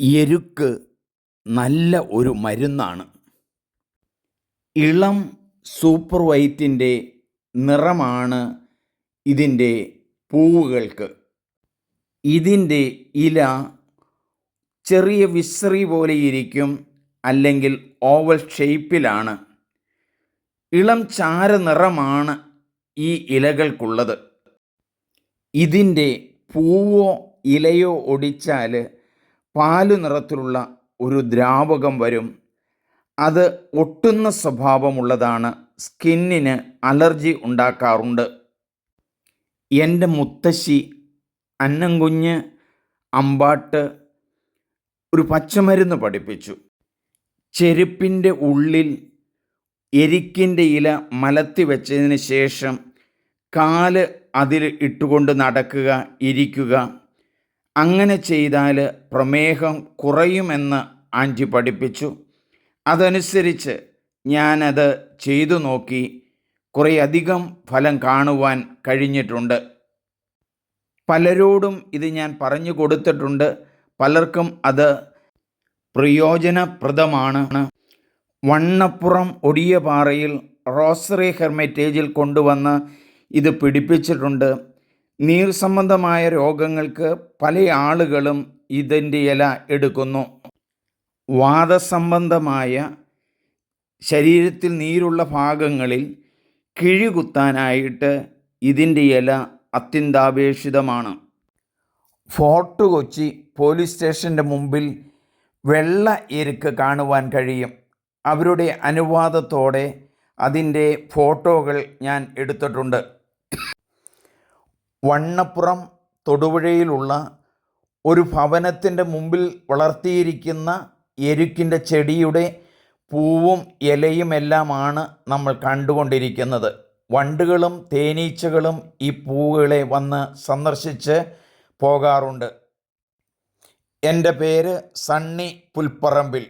എരുക്ക് നല്ല ഒരു മരുന്നാണ്. ഇളം സൂപ്പർ വൈറ്റിന്റെ നിറമാണ് ഇതിന്റെ പൂവുകൾക്ക്. ഇതിന്റെ ഇല ചെറിയ വിശ്രി പോലെയിരിക്കും അല്ലെങ്കിൽ ഓവൽ ഷേപ്പിലാണ്. ഇളം ചാര നിറമാണ് ഈ ഇലകൾക്കുള്ളത്. ഇതിന്റെ പൂവോ ഇലയോ ഒടിച്ചാൽ പാൽ നിറത്തിലുള്ള ഒരു ദ്രാവകം വരും. അത് ഒട്ടുന്ന സ്വഭാവമുള്ളതാണ്. സ്കിന്നിന് അലർജി ഉണ്ടാക്കാറുണ്ട്. എന്റെ മുത്തശ്ശി അന്നംകുഞ്ഞ് അമ്പാട്ട് ഒരു പച്ചമരുന്ന് പഠിപ്പിച്ചു. ചെരുപ്പിന്റെ ഉള്ളിൽ എരിക്കിന്റെ ഇല മലത്തി വെച്ചതിന് ശേഷം കാൽ അതിൽ ഇട്ടുകൊണ്ട് നടക്കുക ഇരിക്കുക. അങ്ങനെ ചെയ്താൽ പ്രമേഹം കുറയുമെന്ന് ആന്റി പഠിപ്പിച്ചു. അതനുസരിച്ച് ഞാനത് ചെയ്തു നോക്കി കുറേയധികം ഫലം കാണുവാൻ കഴിഞ്ഞിട്ടുണ്ട്. പലരോടും ഇത് ഞാൻ പറഞ്ഞു കൊടുത്തിട്ടുണ്ട്. പലർക്കും അത് പ്രയോജനപ്രദമാണ്. വണ്ണപ്പുറം ഒടിയ പാറയിൽ റോസറി ഹെർമെറ്റേജിൽ കൊണ്ടുവന്ന് ഇത് പിടിപ്പിച്ചിട്ടുണ്ട്. നീർ സംബന്ധമായ രോഗങ്ങൾക്ക് പല ആളുകളും ഇതിന്റെ ഇല എടുക്കുന്നു. വാദസംബന്ധമായ ശരീരത്തിൽ നീരുള്ള ഭാഗങ്ങളിൽ കിഴികുത്താനായിട്ട് ഇതിന്റെ ഇല അത്യന്താപേക്ഷിതമാണ്. ഫോർട്ട് കൊച്ചി പോലീസ് സ്റ്റേഷന്റെ മുമ്പിൽ വെള്ള എരുക്ക് കാണുവാൻ കഴിയും. അവരുടെ അനുവാദത്തോടെ അതിന്റെ ഫോട്ടോകൾ ഞാൻ എടുത്തിട്ടുണ്ട്. വണ്ണപ്പുറം തൊടുപുഴയിലുള്ള ഒരു ഭവനത്തിന്റെ മുമ്പിൽ വളർത്തിയിരിക്കുന്ന എരുക്കിന്റെ ചെടിയുടെ പൂവും ഇലയും എല്ലാമാണ് നമ്മൾ കണ്ടുകൊണ്ടിരിക്കുന്നത്. വണ്ടുകളും തേനീച്ചകളും ഈ പൂവുകളെ വന്ന് സന്ദർശിച്ച് പോകാറുണ്ട്. എന്റെ പേര് സണ്ണി പുൽപ്പറമ്പിൽ.